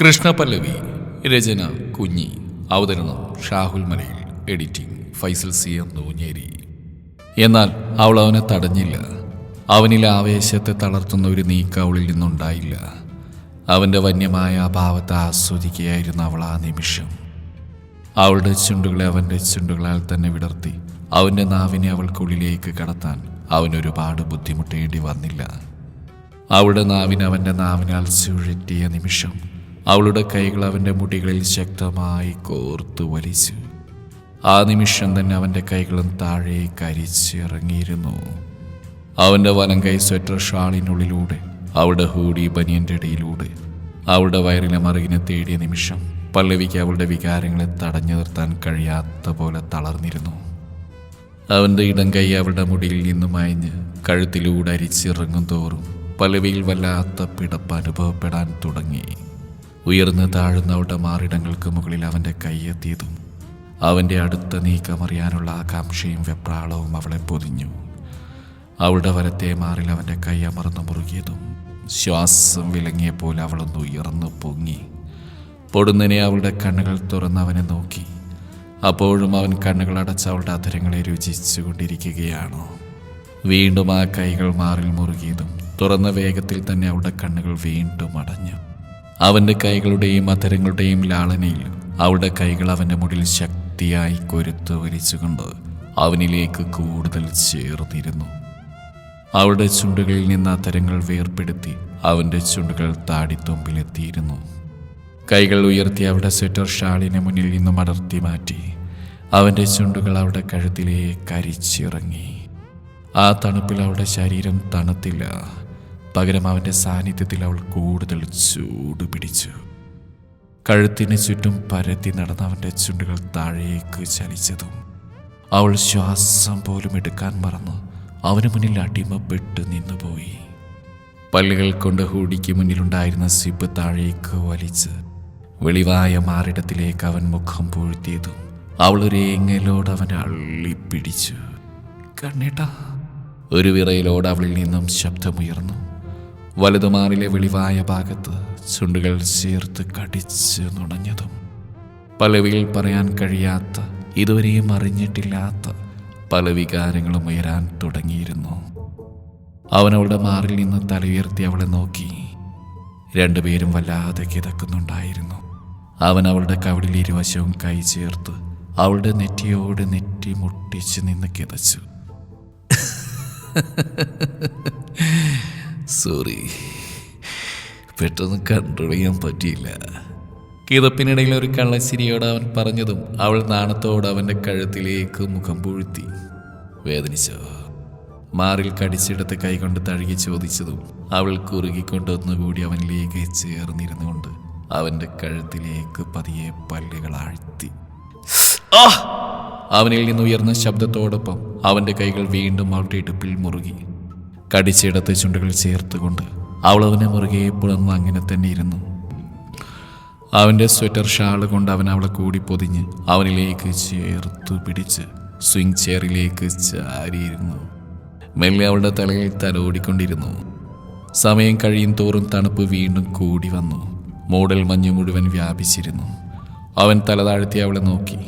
കൃഷ്ണപല്ലവി രചന കുഞ്ഞി അവതരണം Shahul Malayil editing Faisal C M Nunhery. എന്നാൽ അവൾ അവനെ തടഞ്ഞില്ല. അവനിൽ ആവേശത്തെ തളർത്തുന്ന ഒരു നീക്കം അവളിൽ നിന്നുണ്ടായില്ല. അവന്റെ വന്യമായ അഭാവത്തെ ആസ്വദിക്കുകയായിരുന്നു അവൾ ആ നിമിഷം. അവളുടെ ചുണ്ടുകളെ അവന്റെ ചുണ്ടുകളാൽ തന്നെ വിടർത്തി. അവന്റെ നാവിനെ അവൾക്കുള്ളിലേക്ക് കടത്താൻ അവനൊരുപാട് ബുദ്ധിമുട്ടേണ്ടി വന്നില്ല. അവളുടെ നാവിനെ അവന്റെ നാവിനാൽ ചുഴറ്റിയ നിമിഷം അവളുടെ കൈകൾ അവന്റെ മുടികളിൽ ശക്തമായി കോർത്തു വലിച്ചു. ആ നിമിഷം തന്നെ അവന്റെ കൈകളും താഴെ കരിച്ചിറങ്ങിയിരുന്നു അവന്റെ വനം കൈ സ്വെറ്റർ ഷാളിനുള്ളിലൂടെ അവളുടെ ഹൂടി ബനിയന്റെ ഇടയിലൂടെ അവളുടെ വയറിലെ മറുകിനെ തേടിയ നിമിഷം പല്ലവിക്ക് അവളുടെ വികാരങ്ങളെ തടഞ്ഞു നിർത്താൻ കഴിയാത്ത പോലെ തളർന്നിരുന്നു. അവന്റെ ഇടം കൈ അവളുടെ മുടിയിൽ നിന്നും അയഞ്ഞ് കഴുത്തിലൂടെ അരിച്ചിറങ്ങും തോറും പലവിയിൽ വല്ലാത്ത പിടപ്പ് അനുഭവപ്പെടാൻ തുടങ്ങി. ഉയർന്ന് താഴുന്ന ഉടമാറിടങ്ങൾക്ക് മാറിടങ്ങൾക്ക് മുകളിൽ അവന്റെ കൈയെത്തിയതും അവന്റെ അടുത്ത നീക്കമറിയാനുള്ള ആകാംക്ഷയും വെപ്രാളവും അവളെ പൊതിഞ്ഞു. അവളുടെ വരത്തെ മാറിൽ അവന്റെ കൈ അമർന്നു മുറുകിയതും ശ്വാസം വിലങ്ങിയപ്പോൾ അവളൊന്ന് ഉയർന്നു പൊങ്ങി. പൊടുന്നനെ അവളുടെ കണ്ണുകൾ തുറന്ന് അവനെ നോക്കി. അപ്പോഴും അവൻ കണ്ണുകൾ അടച്ച അവളുടെ അധരങ്ങളെ രുചിച്ചുകൊണ്ടിരിക്കുകയാണോ വീണ്ടും ആ കൈകൾ മാറിൽ മുറുകിയതും തുറന്ന വേഗത്തിൽ തന്നെ അവളുടെ കണ്ണുകൾ വീണ്ടും അടഞ്ഞു. അവന്റെ കൈകളുടെയും അധരങ്ങളുടെയും ലാളനയിൽ അവളുടെ കൈകൾ അവന്റെ മുടിൽ ശക്തിയായി കൊരുത്ത് വലിച്ചുകൊണ്ട് അവനിലേക്ക് കൂടുതൽ ചേർന്നിരുന്നു. അവളുടെ ചുണ്ടുകളിൽ നിന്ന് അത്തരങ്ങൾ വേർപ്പെടുത്തി അവന്റെ ചുണ്ടുകൾ താടിത്തൊമ്പിലെത്തിയിരുന്നു. കൈകൾ ഉയർത്തി അവളുടെ സ്വെറ്റർ ഷാളിനെ മുന്നിൽ നിന്നും അടർത്തി മാറ്റി അവന്റെ ചുണ്ടുകൾ അവളുടെ കഴുത്തിലേക്ക് കരിച്ചിറങ്ങി. ആ തണുപ്പിൽ അവളുടെ ശരീരം തണുത്തില്ല. പകരം അവന്റെ സാന്നിധ്യത്തിൽ അവൾ കൂടുതൽ ചൂട് പിടിച്ചു. കഴുത്തിന് ചുറ്റും പരത്തി നടന്ന അവന്റെ ചുണ്ടുകൾ താഴേക്ക് ചലിച്ചതും അവൾ ശ്വാസം പോലും എടുക്കാൻ മറന്നു. അവന് മുന്നിൽ അടിമപ്പെട്ട് നിന്നുപോയി. പല്ലുകൾ കൊണ്ട് ഹൂടിക്ക് മുന്നിലുണ്ടായിരുന്ന സിബ് താഴേക്ക് വലിച്ച് വെളിവായ മാറിടത്തിലേക്ക് അവൻ മുഖം പൂഴ്ത്തിയതും അവൾ ഒരു ഏങ്ങലോട് അവൻ അള്ളിപ്പിടിച്ചു. കണ്ണേട്ടാ ഒരു വിറയിലോട് അവളിൽ നിന്നും ശബ്ദമുയർന്നു. വലതുമാറിലെ വെളിവായ ഭാഗത്ത് ചുണ്ടുകൾ ചേർത്ത് കടിച്ച് നുണഞ്ഞതും പലവിയിൽ പറയാൻ കഴിയാത്ത ഇതുവരെയും അറിഞ്ഞിട്ടില്ലാത്ത പല വികാരങ്ങളും ഉയരാൻ തുടങ്ങിയിരുന്നു. അവനവളുടെ മാറിൽ നിന്ന് തലയുയർത്തി അവളെ നോക്കി. രണ്ടുപേരും വല്ലാതെ കിതക്കുന്നുണ്ടായിരുന്നു. അവൻ അവളുടെ കവിളിൽ ഇരുവശവും കൈ ചേർത്ത് അവളുടെ നെറ്റിയോട് നെറ്റി മുട്ടിച്ച് നിന്ന് കിതച്ചു. സോറി. പെട്ടെന്ന് കൺട്രോൾ ചെയ്യാൻ പറ്റിയില്ല. കിതപ്പിനിടയിൽ ഒരു കള്ളച്ചിരിയോട് അവൻ പറഞ്ഞതും അവൾ നാണത്തോട് അവന്റെ കഴുത്തിലേക്ക് മുഖം പൂഴ്ത്തി. വേദനിച്ചോ? മാറിൽ കടിച്ചെടുത്ത് കൈകൊണ്ട് തഴുകി ചോദിച്ചതും അവൾ കുറുകിക്കൊണ്ടൊന്നുകൂടി അവനിലേക്ക് ചേർന്നിരുന്നുകൊണ്ട് അവന്റെ കഴുത്തിലേക്ക് പതിയെ പല്ലുകൾ ആഴ്ത്തി! അവനിൽ നിന്ന് ഉയർന്ന ശബ്ദത്തോടൊപ്പം അവന്റെ കൈകൾ വീണ്ടും അവളുടെ ഇടുപ്പിൽ മുറുകി. കടിച്ചെടുത്ത് ചുണ്ടുകൾ ചേർത്തുകൊണ്ട് അവൾ അവനെ മുറുകെ പുളർന്ന് അങ്ങനെ തന്നെ ഇരുന്നു. അവന്റെ സ്വെറ്റർ ഷാൾ കൊണ്ട് അവൻ അവളെ കൂടി പൊതിഞ്ഞ് അവനിലേക്ക് ചേർത്തു പിടിച്ച് സ്വിംഗ് ചെയറിലേക്ക് ചാരിയിരുന്നു. മെല്ലെ അവളുടെ തലയിൽ തലോടിക്കൊണ്ടിരുന്നു സമയം കഴിയും തോറും തണുപ്പ് വീണ്ടും കൂടി വന്നു. മൂടൽ മഞ്ഞ് മുഴുവൻ വ്യാപിച്ചിരുന്നു. അവൻ തല താഴ്ത്തി അവളെ നോക്കി.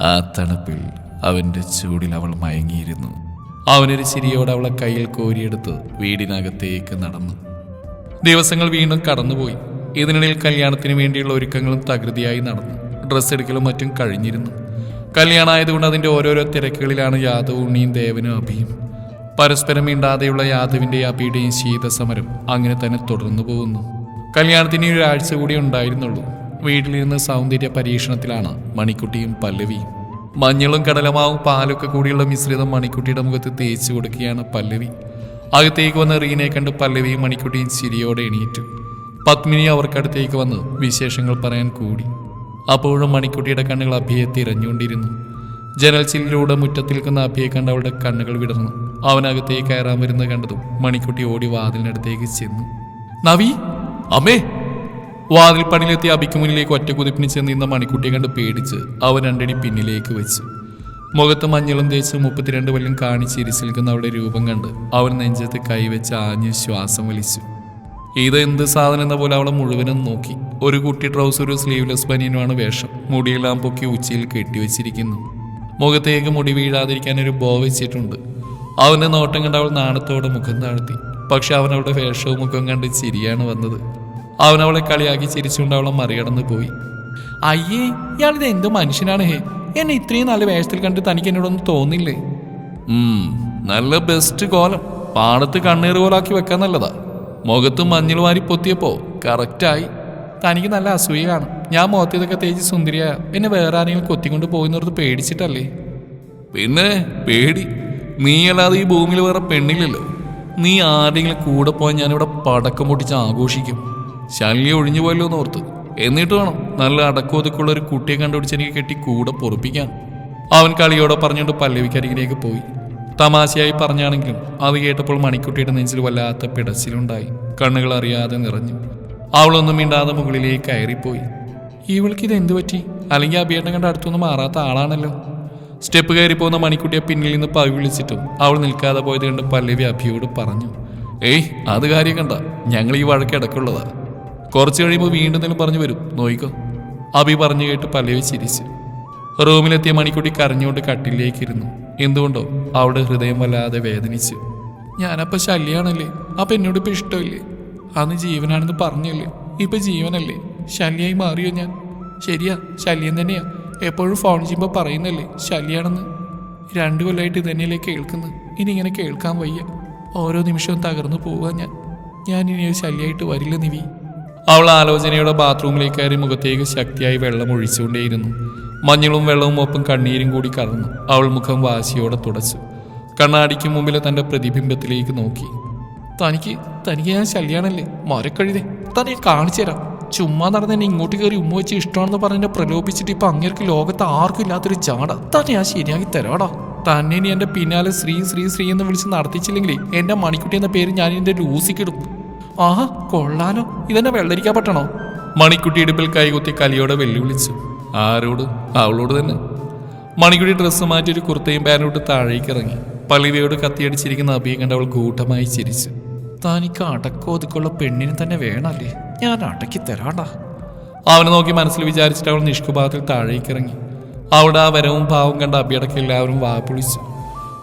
ആ തണുപ്പിൽ അവന്റെ ചൂടിൽ അവൾ മയങ്ങിയിരുന്നു. അവനൊരു ചിരിയോടെ അവളെ കയ്യിൽ കോരിയെടുത്ത് വീടിനകത്തേക്ക് നടന്നു. ദിവസങ്ങൾ വീണ്ടും കടന്നുപോയി. ഇതിനിടയിൽ കല്യാണത്തിന് വേണ്ടിയുള്ള ഒരുക്കങ്ങളും തകൃതിയായി നടന്നു. ഡ്രസ്സ് എടുക്കലും മറ്റും കഴിഞ്ഞിരുന്നു. കല്യാണമായതുകൊണ്ട് അതിന്റെ ഓരോരോ തിരക്കുകളിലാണ് യാദവ് ഉണ്ണിയും ദേവനും അഭിയും. പരസ്പരം മിണ്ടാതെയുള്ള യാദവിന്റെ അഭിയുടെയും ശീതസമരം അങ്ങനെ തന്നെ തുടർന്നു പോകുന്നു. കല്യാണത്തിന് ഒരാഴ്ച കൂടി ഉണ്ടായിരുന്നുള്ളൂ. വീട്ടിലിരുന്ന് സൗന്ദര്യ പരീക്ഷണത്തിലാണ് മണിക്കുട്ടിയും പല്ലവിയും. മഞ്ഞളും കടലമാവും പാലൊക്കെ കൂടിയുള്ള മിശ്രിതം മണിക്കുട്ടിയുടെ മുഖത്ത് തേച്ചു കൊടുക്കുകയാണ് പല്ലവി. അകത്തേക്ക് വന്ന റീനെ കണ്ട് പല്ലവിയും മണിക്കുട്ടിയും ചിരിയോടെ എണീറ്റു. പത്മിനി അവർക്കടുത്തേക്ക് വന്ന് വിശേഷങ്ങൾ പറയാൻ കൂടി. അപ്പോഴും മണിക്കുട്ടിയുടെ കണ്ണുകൾ അഭിയെ തിരഞ്ഞുകൊണ്ടിരുന്നു. ജനൽ ചില്ലിലൂടെ മുറ്റത്തിൽ നിൽക്കുന്ന അഭിയെ കണ്ട് അവളുടെ കണ്ണുകൾ വിടർന്നു. അവനകത്തേക്ക് കയറാൻ വരുന്നത് കണ്ടതും മണിക്കുട്ടി ഓടി വാതിലിനടുത്തേക്ക് ചെന്നു. നവി അമ്മേ വാതിൽ പണിയിലെത്തിയ അഭിക്ക് മുന്നിലേക്ക് ഒറ്റ കുതിപ്പിന് ചെന്ന് നിന്ന മണിക്കുട്ടിയെ കണ്ട് പേടിച്ച് അവൻ രണ്ടടി പിന്നിലേക്ക് വെച്ചു. മുഖത്ത് മഞ്ഞളും തേച്ച് മുപ്പത്തിരണ്ട് കൊല്ലം കാണിച്ച് നിൽക്കുന്ന അവളുടെ രൂപം കണ്ട് അവൻ നെഞ്ചത്ത് കൈവച്ച് ആഞ്ഞ് ശ്വാസം വലിച്ചു. ഇത് എന്ത് സാധനം എന്ന പോലെ അവളെ മുഴുവനും നോക്കി. ഒരു കുട്ടി ട്രൗസറും സ്ലീവ്ലെസ് ബനിയനുമാണ് വേഷം. മുടിയെല്ലാം പൊക്കി ഉച്ചയിൽ കെട്ടിവെച്ചിരിക്കുന്നു മുഖത്തേക്ക് മുടി വീഴാതിരിക്കാൻ ഒരു ബോ വെച്ചിട്ടുണ്ട്. അവന്റെ നോട്ടം കണ്ട് അവൾ നാണത്തോടെ മുഖം താഴ്ത്തി. പക്ഷെ അവൻ അവളുടെ വേഷവും മുഖം കണ്ട് ചിരിയാണ് വന്നത്. അവൻ അവളെ കളിയാക്കി ചിരിച്ചുകൊണ്ട് അവളെ മറികടന്ന് പോയി. അയ്യേ ഇയാളിത് എന്ത് മനുഷ്യനാണ് ഹേ? എന്നെ ഇത്രയും നല്ല വേഷത്തിൽ കണ്ട് തനിക്ക് എന്നോടൊന്നും തോന്നില്ലേ? നല്ല ബെസ്റ്റ് കോലം. പാടത്ത് കണ്ണീർ കോലാക്കി വെക്കാൻ നല്ലതാ. മുഖത്ത് മഞ്ഞൾ വാരി പൊത്തിയപ്പോ കറക്റ്റായി തനിക്ക് നല്ല അസൂയാണ് ഞാൻ മുഖത്തേതൊക്കെ തേച്ച് സുന്ദരിയായ എന്നെ വേറെ ആരെങ്കിലും കൊത്തിക്കൊണ്ട് പോകുന്നോർത്ത് പേടിച്ചിട്ടല്ലേ? പിന്നെ പേടി. നീ അല്ലാതെ ഈ ഭൂമിയിൽ വേറെ പെണ്ണില്ലല്ലോ. നീ ആരെങ്കിലും കൂടെ പോയാൽ ഞാനിവിടെ പടക്കം പൊട്ടിച്ച് ആഘോഷിക്കും. ശല്യം ഒഴിഞ്ഞു പോയല്ലോ എന്ന് ഓർത്ത്. എന്നിട്ട് വേണം നല്ല അടക്കോതുക്കുള്ള ഒരു കുട്ടിയെ കണ്ടുപിടിച്ച് എനിക്ക് കെട്ടി കൂടെ പൊറപ്പിക്കാൻ. അവൻ കളിയോടെ പറഞ്ഞുകൊണ്ട് പല്ലവിക്കരികിലേക്ക് പോയി. തമാശയായി പറഞ്ഞാണെങ്കിലും അത് കേട്ടപ്പോൾ മണിക്കുട്ടിയുടെ നെഞ്ചിൽ വല്ലാത്ത പിടച്ചിലുണ്ടായി. കണ്ണുകൾ അറിയാതെ നിറഞ്ഞു. അവളൊന്നും മിണ്ടാതെ മുകളിലേക്ക് കയറിപ്പോയി. ഇവൾക്ക് ഇത് എന്തു പറ്റി? അല്ലെങ്കിൽ അഭിയേട്ടൻ കണ്ട അടുത്തൊന്നും മാറാത്ത ആളാണല്ലോ. സ്റ്റെപ്പ് കയറി പോകുന്ന മണിക്കുട്ടിയെ പിന്നിൽ നിന്ന് പവി വിളിച്ചിട്ടും അവൾ നിൽക്കാതെ പോയത് കണ്ട് പല്ലവി അഭിയോട് പറഞ്ഞു ഏയ് അത് കാര്യം കണ്ട. ഞങ്ങൾ ഈ വഴക്കിടക്കുള്ളതാ കുറച്ച് കഴിയുമ്പോൾ വീണ്ടും എന്തെങ്കിലും പറഞ്ഞു വരും. നോയിക്കോ. അഭി പറഞ്ഞു കേട്ട് പല്ലവി ചിരിച്ചു. റൂമിലെത്തിയ മണിക്കുട്ടി കരഞ്ഞുകൊണ്ട് കട്ടിലേക്ക് ഇരുന്നു എന്തുകൊണ്ടോ അവളുടെ ഹൃദയം വല്ലാതെ വേദനിച്ചു. ഞാനപ്പോൾ ശല്യാണല്ലേ? അപ്പം എന്നോട് ഇപ്പം ഇഷ്ടമില്ലേ? അന്ന് ജീവനാണെന്ന് പറഞ്ഞല്ലേ? ഇപ്പം ജീവനല്ലേ? ശല്യായി മാറിയോ ഞാൻ? ശരിയാ ശല്യം തന്നെയാ. എപ്പോഴും ഫോൺ ചെയ്യുമ്പോൾ പറയുന്നല്ലേ ശല്യാണെന്ന്. രണ്ടു കൊല്ലമായിട്ട് ഇതന്നെയല്ലേ കേൾക്കുന്നത് ഇനി ഇങ്ങനെ കേൾക്കാൻ വയ്യ. ഓരോ നിമിഷവും തകർന്നു പോവുക ഞാൻ. ഞാൻ ഇനി ഒരു ശല്യമായിട്ട് വരില്ല നിവി. അവൾ ആലോചനയുടെ ബാത്റൂമിലേക്ക് കയറി മുഖത്തേക്ക് ശക്തിയായി വെള്ളം ഒഴിച്ചുകൊണ്ടേയിരുന്നു. മഞ്ഞളും വെള്ളവും ഒപ്പം കണ്ണീരും കൂടി കലർന്നു അവൾ മുഖം വാശിയോടെ തുടച്ചു. കണ്ണാടിക്ക് മുമ്പിലെ തന്റെ പ്രതിബിംബത്തിലേക്ക് നോക്കി. തനിക്ക് തനിക്ക് ഞാൻ ശല്യാണല്ലേ? മരക്കഴുതേ തന്നെ കാണിച്ചു തരാം. ചുമ്മാ നടന്ന് എന്നെ ഇങ്ങോട്ട് കയറി ഉമ്മ വെച്ച് ഇഷ്ടമാണെന്ന് പറഞ്ഞ് പ്രലോഭിച്ചിട്ട് ഇപ്പൊ അങ്ങേർക്ക് ലോകത്ത് ആർക്കും ഇല്ലാത്തൊരു ചാട തന്നെ ഞാൻ ശരിയാക്കി തരാടാ. തന്നെ ഇനി എന്റെ പിന്നാലെ ശ്രീ ശ്രീ ശ്രീ എന്ന് വിളിച്ച് നടത്തിച്ചില്ലെങ്കിൽ എന്റെ മണിക്കുട്ടി എന്ന പേര് ഞാൻ എന്റെ ലൂസിക്കിടും. ആഹാ കൊള്ളാലോ. ഇതെന്നെ വെള്ളരിക്കാൻ പറ്റണോ? മണിക്കുട്ടി ഇടുപ്പിൽ കൈകുത്തി കലിയോടെ വെല്ലുവിളിച്ചു. ആരോട്? അവളോട് തന്നെ. മണിക്കുട്ടി ഡ്രസ്സ് മാറ്റി ഒരു കുർത്തയും പാനോട്ട് താഴേക്ക് ഇറങ്ങി. പള്ളിവയോട് കത്തിയടിച്ചിരിക്കുന്ന അഭിയെ കണ്ട് അവൾ കൂട്ടമായി ചിരിച്ചു. തനിക്ക് അടക്കോ ഒതുക്കുള്ള പെണ്ണിനെ തന്നെ വേണല്ലേ? ഞാൻ അടക്കി തരാടാ. അവനെ നോക്കി മനസ്സിൽ വിചാരിച്ചിട്ട് അവൾ നിഷ്കുഭാഗത്തിൽ താഴേക്ക് ഇറങ്ങി. അവിടെ ആ വരവും പാവം കണ്ട അഭിയടക്കം എല്ലാവരും വാപ്പൊളിച്ചു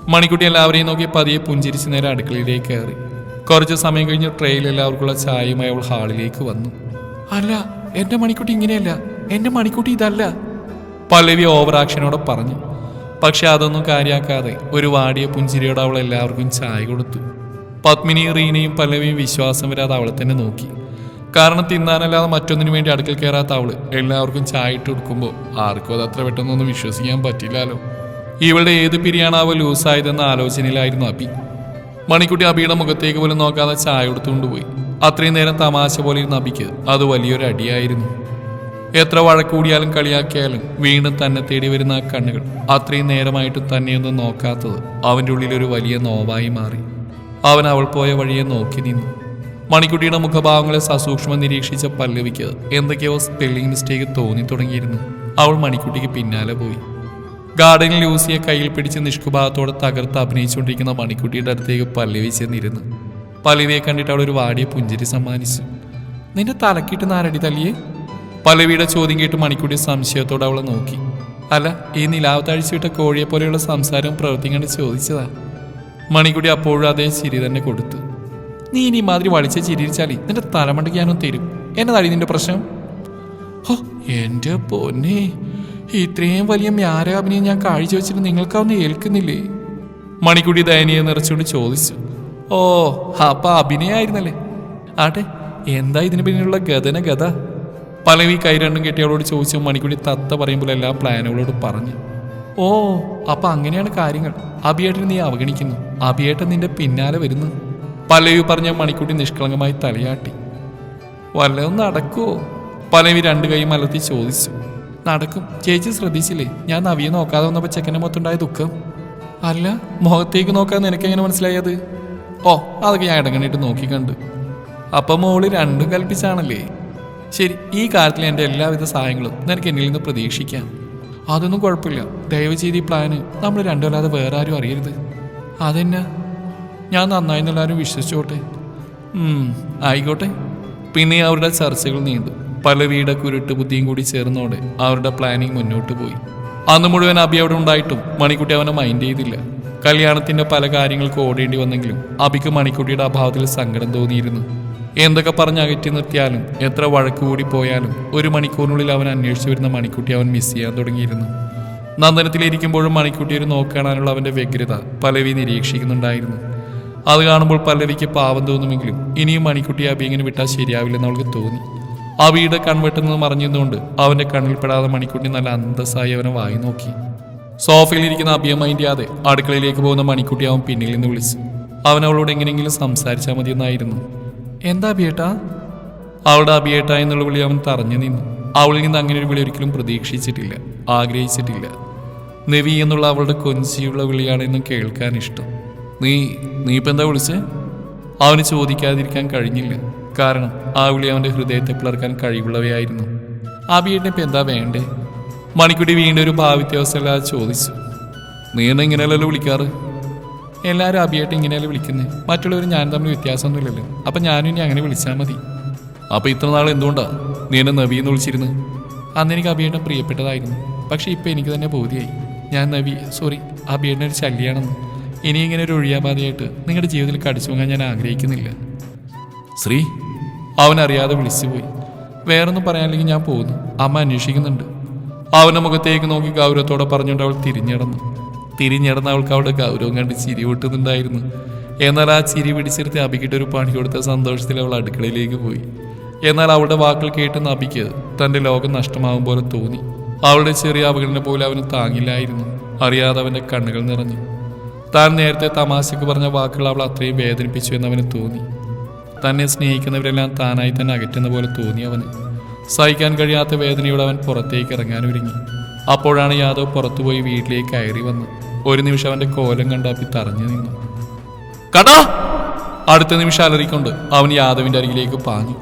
മണിക്കുട്ടി എല്ലാവരെയും നോക്കി പതിയെ പുഞ്ചിരിച്ച് നേരെ അടുക്കളയിലേക്ക് കയറി. കുറച്ച് സമയം കഴിഞ്ഞ് ട്രെയിൽ എല്ലാവർക്കുള്ള ചായയുമായി അവൾ ഹാളിലേക്ക് വന്നു. അല്ല എന്റെ മണിക്കുട്ടി ഇങ്ങനെയല്ല. എന്റെ മണിക്കുട്ടി ഇതല്ല. പല്ലവി ഓവർ ആക്ഷനോടെ പറഞ്ഞു. പക്ഷെ അതൊന്നും കാര്യാക്കാതെ ഒരു വാടിയ പുഞ്ചിരിയോടെ അവൾ എല്ലാവർക്കും ചായ കൊടുത്തു. പത്മിനി റീനയും പല്ലവിയും വിശ്വാസം വരാതെ അവളെ തന്നെ നോക്കി. കാരണം തിന്നാനല്ലാതെ മറ്റൊന്നിനു വേണ്ടി അടുക്കൽ കയറാത്ത അവൾ എല്ലാവർക്കും ചായ ഇട്ട് കൊടുക്കുമ്പോൾ ആർക്കും അത് അത്ര പെട്ടെന്നൊന്നും വിശ്വസിക്കാൻ പറ്റില്ലല്ലോ ഇവളുടെ ഏത് പിരിയാണാവോ ലൂസായതെന്ന ആലോചനയിലായിരുന്നു അബി മണിക്കുട്ടി അബിയുടെ മുഖത്തേക്ക് പോലും നോക്കാതെ ചായ കൊടുത്തുകൊണ്ടുപോയി. അത്രയും നേരം തമാശ പോലെ ഇരുന്ന അബിക്ക് അത് വലിയൊരു അടിയായിരുന്നു. എത്ര വഴക്കൂടിയാലും കളിയാക്കിയാലും വീണ്ടും തന്നെ തേടി വരുന്ന ആ കണ്ണുകൾ അത്രയും നേരമായിട്ട് തന്നെയൊന്നും നോക്കാത്തത് അവന്റെ ഉള്ളിൽ ഒരു വലിയ നോവായി മാറി. അവൻ അവൾ പോയ വഴിയെ നോക്കി നിന്നു. മണിക്കുട്ടിയുടെ മുഖഭാവങ്ങളെ സസൂക്ഷ്മം നിരീക്ഷിച്ച പല്ലവിക്ക് എന്തൊക്കെയോ സ്പെല്ലിംഗ് മിസ്റ്റേക്ക് തോന്നി തുടങ്ങിയിരുന്നു. അവൾ മണിക്കുട്ടിക്ക് പിന്നാലെ പോയി. ഗാർഡനിൽ ലൂസിയെ കയ്യിൽ പിടിച്ച് നിഷ്കുഭാവത്തോടെ തകർത്ത് അഭിനയിച്ചുകൊണ്ടിരിക്കുന്ന മണിക്കുട്ടിയുടെ അടുത്തേക്ക് പല്ലവി ചെന്നിരുന്നു പല്ലവിയെ കണ്ടിട്ട് അവൾ ഒരു വാടിയ പുഞ്ചിരി സമ്മാനിച്ചു. നിന്റെ തലക്കിട്ട് നാരടി തല്ലിയേ? പല്ലവിയുടെ ചോദ്യം കേട്ട് മണിക്കുട്ടി സംശയത്തോടെ അവളെ നോക്കി. അല്ല ഈ നിലാവ് താഴ്ചയിട്ട കോഴിയെ പോലെയുള്ള സംസാരം പ്രവൃത്തിയും കണ്ട് ചോദിച്ചതാ. മണിക്കുട്ടി അപ്പോഴും അതേ ചിരി തന്നെ കൊടുത്തു. നീ ഇനി മാതിരി വളിച്ച ചിരിച്ചാലേ നിന്റെ തലമണ്ടയ്ക്ക് തരും. എന്നതാടി നിന്റെ പ്രശ്നം? ഹോ, എന്റെ പൊന്നെ. ഇത്രയും വലിയ മ്യാരാഭിനയം ഞാൻ കാഴ്ചവെച്ചിട്ട് നിങ്ങൾക്കതൊന്നും ഏൽക്കുന്നില്ലേ? മണിക്കുടി ദയനീയ നിറച്ചുകൊണ്ട് ചോദിച്ചു. ഓ അപ്പ അഭിനയായിരുന്നല്ലേ? ആട്ടെ എന്താ ഇതിന് പിന്നിലുള്ള ഗതന ഗത? പലവി കൈ രണ്ടും കെട്ടി അവളോട് ചോദിച്ചു. മണിക്കുടി തത്ത പറയുമ്പോൾ എല്ലാ പ്ലാനുകളോട് പറഞ്ഞു. ഓ അപ്പൊ അങ്ങനെയാണ് കാര്യങ്ങൾ. അഭിയേട്ടൻ നീ അവഗണിക്കുന്നു. അഭിയേട്ടൻ നിന്റെ പിന്നാലെ വരുന്നു. പലവി പറഞ്ഞ മണിക്കുട്ടി നിഷ്കളങ്കമായി തലയാട്ടി. വല്ലതും നടക്കുവോ? പലവി രണ്ട് കൈ മലർത്തി ചോദിച്ചു. നടക്കും. ചേച്ചി ശ്രദ്ധിച്ചില്ലേ? ഞാൻ നവിയെ നോക്കാതെ വന്നപ്പോൾ ചെക്കന്റെ മുഖത്തുണ്ടായ ദുഃഖം. അല്ല മുഖത്തേക്ക് നോക്കാൻ നിനക്ക് എങ്ങനെ മനസ്സിലായത്? ഓ അതൊക്കെ ഞാൻ ഇടങ്ങണിട്ട് നോക്കിക്കണ്ട്. കണ്ടു അപ്പം മോൾ രണ്ടും കൽപ്പിച്ചാണല്ലേ? ശരി ഈ കാര്യത്തിൽ എന്റെ എല്ലാവിധ സഹായങ്ങളും നിനക്ക് എന്നിൽ നിന്ന് പ്രതീക്ഷിക്കാം. അതൊന്നും കുഴപ്പമില്ല. ദയവ് ചെയ്ത് ഈ പ്ലാന് നമ്മൾ രണ്ടുമല്ലാതെ വേറെ ആരും അറിയരുത്. അതെന്നാ? ഞാൻ നന്നായി എന്നെല്ലാവരും വിശ്വസിച്ചോട്ടെ. ആയിക്കോട്ടെ. പിന്നെ അവരുടെ ചർച്ചകൾ നീണ്ടു. പലവിയുടെ കുരുട്ട് ബുദ്ധിയും കൂടി ചേർന്നോടെ അവരുടെ പ്ലാനിങ് മുന്നോട്ട് പോയി. അന്ന് മുഴുവൻ അബി അവിടെ ഉണ്ടായിട്ടും മണിക്കുട്ടി അവനെ മൈൻഡ് ചെയ്തില്ല. കല്യാണത്തിന്റെ പല കാര്യങ്ങൾക്ക് ഓടേണ്ടി വന്നെങ്കിലും അബിക്ക് മണിക്കുട്ടിയുടെ അഭാവത്തിൽ സങ്കടം തോന്നിയിരുന്നു. എന്തൊക്കെ പറഞ്ഞ് അകറ്റി നിർത്തിയാലും എത്ര വഴക്ക് കൂടി പോയാലും ഒരു മണിക്കൂറിനുള്ളിൽ അവൻ അന്വേഷിച്ചു വരുന്ന മണിക്കുട്ടി അവൻ മിസ് ചെയ്യാൻ തുടങ്ങിയിരുന്നു. നന്ദനത്തിലിരിക്കുമ്പോഴും മണിക്കുട്ടി ഒരു നോക്കാനുള്ള അവന്റെ വ്യഗ്രത പലവി നിരീക്ഷിക്കുന്നുണ്ടായിരുന്നു. അത് കാണുമ്പോൾ പല്ലവിക്ക് പാവം തോന്നുമെങ്കിലും ഇനിയും മണിക്കുട്ടി അബി ഇങ്ങനെ വിട്ടാൽ ശരിയാവില്ലെന്ന് അവൾക്ക് തോന്നി. അബിയുടെ കൺവെട്ടിൽ നിന്ന് മറിഞ്ഞിരുന്നുകൊണ്ട് അവന്റെ കണ്ണിൽപ്പെടാതെ മണിക്കുട്ടി നല്ല അന്തസ്സായി അവനെ വായി നോക്കി. സോഫയിലിരിക്കുന്ന ചെയ്യാതെ അടുക്കളയിലേക്ക് പോകുന്ന മണിക്കുട്ടി അവൻ പിന്നിൽ നിന്ന് വിളിച്ചു അവൻ അവളോട് എങ്ങനെയെങ്കിലും സംസാരിച്ചാൽ മതിയെന്നായിരുന്നു. എന്താ അബിയേട്ടാ അവളുടെ അബിയേട്ട എന്നുള്ള വിളി അവൻ തറഞ്ഞു നിന്നു. അവളിൽ നിന്ന് അങ്ങനെ ഒരു വിളി ഒരിക്കലും പ്രതീക്ഷിച്ചിട്ടില്ല ആഗ്രഹിച്ചിട്ടില്ല. നെവി എന്നുള്ള അവളുടെ കൊഞ്ചിയുള്ള വിളിയാണെന്നും കേൾക്കാൻ ഇഷ്ടം. നീ നീ ഇപ്പം എന്താ വിളിച്ചേ? അവന് ചോദിക്കാതിരിക്കാൻ കഴിഞ്ഞില്ല. കാരണം ആ വിളി അവന്റെ ഹൃദയത്തെ പിളർക്കാൻ കഴിവുള്ളവയായിരുന്നു. അബിയേട്ടൻ ഇപ്പം എന്താ വേണ്ടേ? മണിക്കുട്ടി വീണ്ടും ഒരു ഭാവിത്യാവസ്ഥയില്ലാതെ ചോദിച്ചു. നീ എന്നെ വിളിക്കാറ്? എല്ലാവരും അബിയായിട്ട് ഇങ്ങനെയല്ലേ വിളിക്കുന്നത് മറ്റുള്ളവർ ഞാൻ തമ്മിൽ വ്യത്യാസമൊന്നുമില്ലല്ലോ. അപ്പം ഞാനും ഇനി അങ്ങനെ വിളിച്ചാൽ മതി. അപ്പം ഇത്ര നാൾ എന്തുകൊണ്ടാണ് നീ എന്നെ നവി എന്ന് വിളിച്ചിരുന്നു? അന്ന് എനിക്ക് അബിയേട്ടൻ പ്രിയപ്പെട്ടതായിരുന്നു. പക്ഷേ ഇപ്പം എനിക്ക് തന്നെ ബോധ്യമായി ഞാൻ നവി സോറി അബിയേട്ടൻ ഒരു ശല്യമാണെന്ന് ഇനി ഇങ്ങനെ ഒരു ഒഴിയാബാധയായിട്ട് നിങ്ങളുടെ ജീവിതത്തിൽ കടിച്ചു പോകാൻ ഞാൻ ആഗ്രഹിക്കുന്നില്ല. ശ്രീ അവനറിയാതെ വിളിച്ചുപോയി. വേറൊന്നും പറയാനില്ലെങ്കിൽ ഞാൻ പോകുന്നു. അമ്മ അന്വേഷിക്കുന്നുണ്ട്. അവന്റെ മുഖത്തേക്ക് നോക്കി ഗൗരവത്തോടെ പറഞ്ഞുകൊണ്ട് അവൾ തിരിഞ്ഞിടന്നു. തിരിഞ്ഞിടന്ന് അവൾക്ക് അവളുടെ ഗൗരവം കണ്ട് ചിരി പൊട്ടുന്നുണ്ടായിരുന്നു. എന്നാൽ ആ ചിരി പിടിച്ചെടുത്ത് അബിക്കിട്ട് ഒരു പണി കൊടുത്ത സന്തോഷത്തിൽ അവൾ അടുക്കളയിലേക്ക് പോയി. എന്നാൽ അവളുടെ വാക്കുകൾ കേട്ട് നബിക്ക് തന്റെ ലോകം നഷ്ടമാകും പോലെ തോന്നി. അവളുടെ ചെറിയ അപകടം പോലെ അവന് താങ്ങില്ലായിരുന്നു. അറിയാതെ അവന്റെ കണ്ണുകൾ നിറഞ്ഞു. താൻ നേരത്തെ തമാശക്ക് പറഞ്ഞ വാക്കുകൾ അവൾ അത്രയും വേദനിപ്പിച്ചു എന്ന് അവന് തോന്നി. തന്നെ സ്നേഹിക്കുന്നവരെല്ലാം താനായി തന്നെ അകറ്റുന്ന പോലെ തോന്നി അവന്. സഹിക്കാൻ കഴിയാത്ത വേദനയോടെ അവൻ പുറത്തേക്ക് ഇറങ്ങാൻ ഒരുങ്ങി. അപ്പോഴാണ് യാദവ് പുറത്തുപോയി വീട്ടിലേക്ക് കയറി വന്ന് ഒരു നിമിഷം അവന്റെ കോലം കണ്ട് അപ്പി തറഞ്ഞു നിന്നു. കടാ! അടുത്ത നിമിഷം അലറിക്കൊണ്ട് അവൻ യാദവിന്റെ അരികിലേക്ക് പാഞ്ഞു.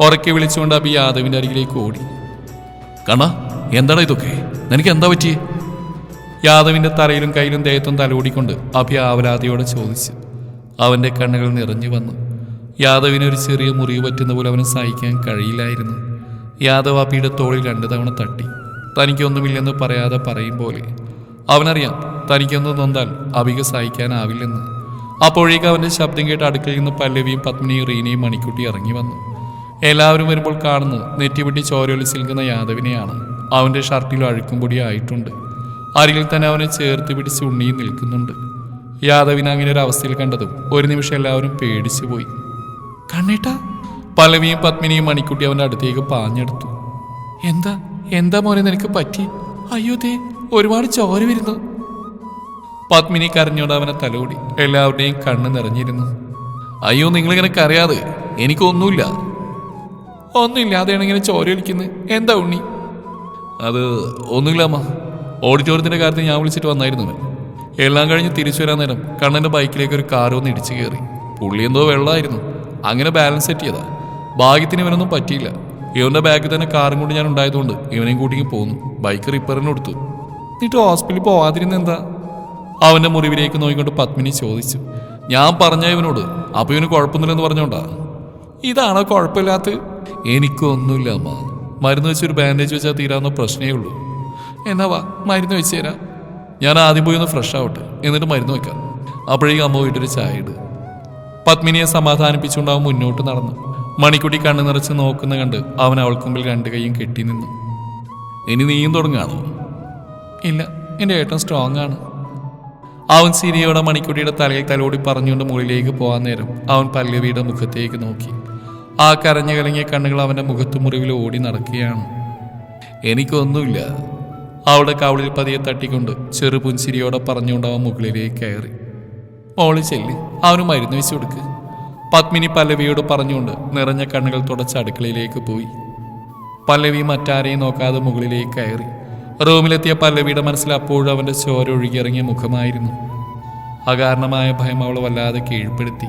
ഉറക്കെ വിളിച്ചുകൊണ്ട് അബി യാദവിന്റെ അരികിലേക്ക് ഓടി. കണാ എന്താണ് ഇതൊക്കെ? നിനക്ക് എന്താ പറ്റിയേ? യാദവിന്റെ തലയിലും കയ്യിലും ദേഹത്തും തലോടിക്കൊണ്ട് അഭി ആവലാതിയോടെ ചോദിച്ചു അവന്റെ കണ്ണുകൾ നിറഞ്ഞു വന്നു. യാദവിന് ഒരു ചെറിയ മുറിവ് പറ്റുന്ന പോലെ അവന് സഹിക്കാൻ കഴിയില്ലായിരുന്നു. യാദവ് അഭിയുടെ തോളിൽ രണ്ടു തവണ തട്ടി. തനിക്കൊന്നുമില്ലെന്ന് പറയാതെ പറയും പോലെ. അവനറിയാം തനിക്കൊന്നും നൊന്താൽ അവിക സഹിക്കാനാവില്ലെന്ന്. അപ്പോഴേക്ക് അവന്റെ ശബ്ദം കേട്ട് അടുക്കളയിൽ നിന്ന് പല്ലവിയും പത്മിനിയും റീനയും മണിക്കുട്ടി ഇറങ്ങി വന്നു. എല്ലാവരും വരുമ്പോൾ കാണുന്നത് നെറ്റിപൊട്ടി ചോരൊലിച്ച് നിൽക്കുന്ന യാദവിനെയാണ്. അവന്റെ ഷർട്ടിൽ അഴുക്കും പൊടി ആയിട്ടുണ്ട്. അരികിൽ തന്നെ അവനെ ചേർത്ത് പിടിച്ച് ഉണ്ണിയും നിൽക്കുന്നുണ്ട്. യാദവിനെ അങ്ങനെ ഒരു അവസ്ഥയിൽ കണ്ടതും ഒരു നിമിഷം എല്ലാവരും പേടിച്ചു പോയി കണ്ണേട്ടാ. പല്ലവിയും പത്മിനിയും മണിക്കുട്ടി അവന്റെ അടുത്തേക്ക് പാഞ്ഞെടുത്തു. എന്താ എന്താ മോനെ നിനക്ക് പറ്റി? അയ്യോ ദേ ഒരുപാട് ചോര വരുന്നു. പത്മിനി കരഞ്ഞോണ്ട് അവനെ തലോടി. എല്ലാവരുടെയും കണ്ണ് നിറഞ്ഞിരുന്നു. അയ്യോ നിങ്ങളിങ്ങനെ കരയാതെ എനിക്കൊന്നുമില്ല. ഒന്നുമില്ലാതെയാണ് ഇങ്ങനെ ചോര ഒലിക്കുന്നത് എന്താ ഉണ്ണി? അത് ഒന്നുമില്ലമ്മ ഓഡിറ്റോറിയത്തിന്റെ കാര്യത്തിൽ ഞാൻ വിളിച്ചിട്ട് വന്നായിരുന്നു എല്ലാം കഴിഞ്ഞ് തിരിച്ചു വരാൻ നേരം കണ്ണന്റെ ബൈക്കിലേക്ക് ഒരു കാർ ഒന്ന് ഇടിച്ചു കയറി. പുള്ളി എന്തോ വെള്ളമായിരുന്നു. അങ്ങനെ ബാലൻസ് സെറ്റ് ചെയ്താ. ഭാഗ്യത്തിന് ഇവനൊന്നും പറ്റിയില്ല. ഇവന്റെ ബാഗിൽ തന്നെ കാറും കൊണ്ട് ഞാൻ ഉണ്ടായതുകൊണ്ട് ഇവനെയും കൂട്ടിക്ക് പോന്നു. ബൈക്ക് റിപ്പയറിന് കൊടുത്തു. എന്നിട്ട് ഹോസ്പിറ്റലിൽ പോവാതിരുന്ന എന്താ? അവന്റെ മുറിവിലേക്ക് നോക്കിക്കൊണ്ട് പത്മിനി ചോദിച്ചു. ഞാൻ പറഞ്ഞ ഇവനോട്. അപ്പൊ ഇവന് കുഴപ്പമൊന്നുമില്ലെന്ന് പറഞ്ഞോണ്ടാ? ഇതാണോ കുഴപ്പമില്ലാത്ത? എനിക്കൊന്നുമില്ല അമ്മ. മരുന്ന് വെച്ചൊരു ബാൻഡേജ് വെച്ചാൽ തീരാവുന്ന പ്രശ്നമേ ഉള്ളൂ. എന്നാ വാ മരുന്ന് വെച്ച് തരാം. ഞാൻ ആദ്യം പോയി ഒന്ന് ഫ്രഷ് ആവട്ടെ. എന്നിട്ട് മരുന്ന് വെക്കാം. അപ്പോഴേക്കും അമ്മ വീട്ടൊരു ചായ ഇട്. പത്മിനിയെ സമാധാനിപ്പിച്ചുകൊണ്ട് അവൻ മുന്നോട്ട് നടന്നു. മണിക്കുട്ടി കണ്ണു നിറച്ച് നോക്കുന്ന കണ്ട് അവൻ അവൾക്ക് മുമ്പിൽ രണ്ട് കൈയും കെട്ടി നിന്നു. ഇനി നീയും തുടങ്ങാണോ ഇല്ല എന്റെ ഏട്ടൻ സ്ട്രോങ് ആണ്. അവൻ സിരിയോടെ മണിക്കുട്ടിയുടെ തലയിൽ തലോടി പറഞ്ഞുകൊണ്ട് മുകളിലേക്ക് പോകാൻ നേരം അവൻ പല്ലവിയുടെ മുഖത്തേക്ക് നോക്കി. ആ കരഞ്ഞു കലങ്ങിയ കണ്ണുകൾ അവന്റെ മുഖത്തു മുറിവിൽ ഓടി നടക്കുകയാണ്. എനിക്കൊന്നുമില്ല. അവളുടെ കവളിൽ പതിയെ തട്ടിക്കൊണ്ട് ചെറു പുൻസിരിയോടെ പറഞ്ഞുകൊണ്ട് അവൻ മുകളിലേക്ക് കയറി. മോൾ ചെല്ലി. അവന് മരുന്ന് വെച്ച് കൊടുക്ക്. പത്മിനി പല്ലവിയോട് പറഞ്ഞുകൊണ്ട് നിറഞ്ഞ കണ്ണുകൾ തുടച്ച അടുക്കളയിലേക്ക് പോയി. പല്ലവി മറ്റാരെയും നോക്കാതെ മുകളിലേക്ക് കയറി. റൂമിലെത്തിയ പല്ലവിയുടെ മനസ്സിൽ അപ്പോഴും അവന്റെ ചോര ഒഴുകിയിറങ്ങിയ മുഖമായിരുന്നു. അകാരണമായ ഭയം അവൾ വല്ലാതെ കീഴ്പ്പെടുത്തി.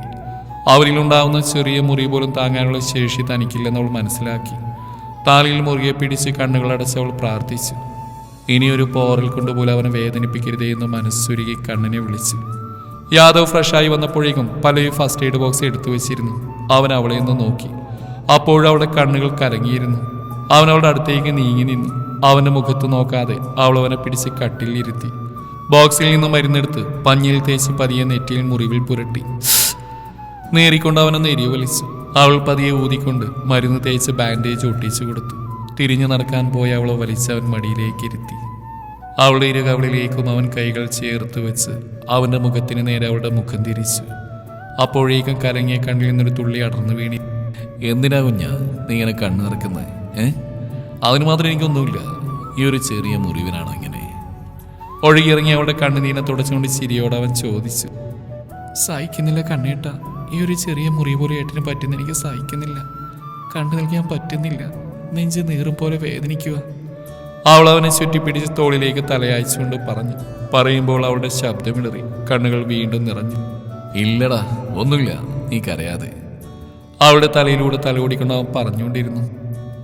അവരിലുണ്ടാവുന്ന ചെറിയ മുറി പോലും താങ്ങാനുള്ള ശേഷി തനിക്കില്ലെന്ന് അവൾ മനസ്സിലാക്കി. താലിയിൽ മുറുകെ പിടിച്ച് കണ്ണുകളടച്ച് അവൾ പ്രാർത്ഥിച്ചു. ഇനിയൊരു പോറൽ കൊണ്ടുപോലും അവനെ വേദനിപ്പിക്കരുതേ എന്ന് മനസ്സുരുകി കണ്ണിനെ വിളിച്ചു. യാദവ് ഫ്രഷായി വന്നപ്പോഴേക്കും പലവി ഫസ്റ്റ് എയ്ഡ് ബോക്സ് എടുത്തു വെച്ചിരുന്നു. അവൻ അവളെ ഒന്ന് നോക്കി. അപ്പോഴവളുടെ കണ്ണുകൾ കലങ്ങിയിരുന്നു. അവൻ അവളുടെ അടുത്തേക്ക് നീങ്ങി നിന്നു. അവന്റെ മുഖത്ത് നോക്കാതെ അവൾ അവനെ പിടിച്ച് കട്ടിലിരുത്തി ബോക്സിൽ നിന്ന് മരുന്നെടുത്ത് പഞ്ഞിൽ തേച്ച് പതിയെ നെറ്റിയിൽ മുറിവിൽ പുരട്ടി. നേറിക്കൊണ്ട് അവനെ നെരിയ വലിച്ചു. അവൾ പതിയെ ഊതിക്കൊണ്ട് മരുന്ന് തേച്ച് ബാൻഡേജ് ഒട്ടിച്ചു കൊടുത്തു. തിരിഞ്ഞു നടക്കാൻ പോയി അവളെ വലിച്ച് അവൻ മടിയിലേക്ക് ഇരുത്തി. അവളുടെ ഇരകവളിലേക്കും അവൻ കൈകൾ ചേർത്ത് വെച്ച് അവന്റെ മുഖത്തിന് നേരെ അവളുടെ മുഖം തിരിച്ചു. അപ്പോഴേക്കും കലങ്ങിയ കണ്ണിൽ നിന്നൊരു തുള്ളി അടർന്നു വീണി. എന്തിനാ കുഞ്ഞാ നീ ഇങ്ങനെ കണ്ണു നിറക്കുന്നത് ഏ? അതിന് മാത്രം എനിക്കൊന്നുമില്ല. ഈ ഒരു ചെറിയ മുറിവിനാണ് അങ്ങനെ ഒഴുകിയിറങ്ങി അവളുടെ കണ്ണുനീനെ തുടച്ചുകൊണ്ട് ചിരിയോട് അവൻ ചോദിച്ചു. സഹിക്കുന്നില്ല കണ്ണേട്ട. ഈ ഒരു ചെറിയ മുറി പോലെ ഏട്ടന് പറ്റുന്ന എനിക്ക് സഹിക്കുന്നില്ല. കണ്ടു നിൽക്കാൻ പറ്റുന്നില്ല. നെഞ്ച് നീറും പോലെ വേദനിക്കുക അവൾ അവനെ ചുറ്റിപ്പിടിച്ച് തോളിലേക്ക് തലയായിച്ചുകൊണ്ട് പറഞ്ഞു. പറയുമ്പോൾ അവളുടെ ശബ്ദമിടറി കണ്ണുകൾ വീണ്ടും നിറഞ്ഞു. ഇല്ലടാ ഒന്നുമില്ല. നീ കരയാതെ അവളുടെ തലയിലൂടെ തലോടിക്കൊണ്ട് അവൻ പറഞ്ഞുകൊണ്ടിരുന്നു.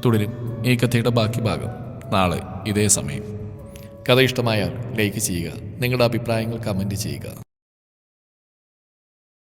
തുടരും. ഈ കഥയുടെ ബാക്കി ഭാഗം. നാളെ ഇതേ സമയം. കഥ ഇഷ്ടമായാൽ ലൈക്ക് ചെയ്യുക. നിങ്ങളുടെ അഭിപ്രായങ്ങൾ കമന്റ് ചെയ്യുക.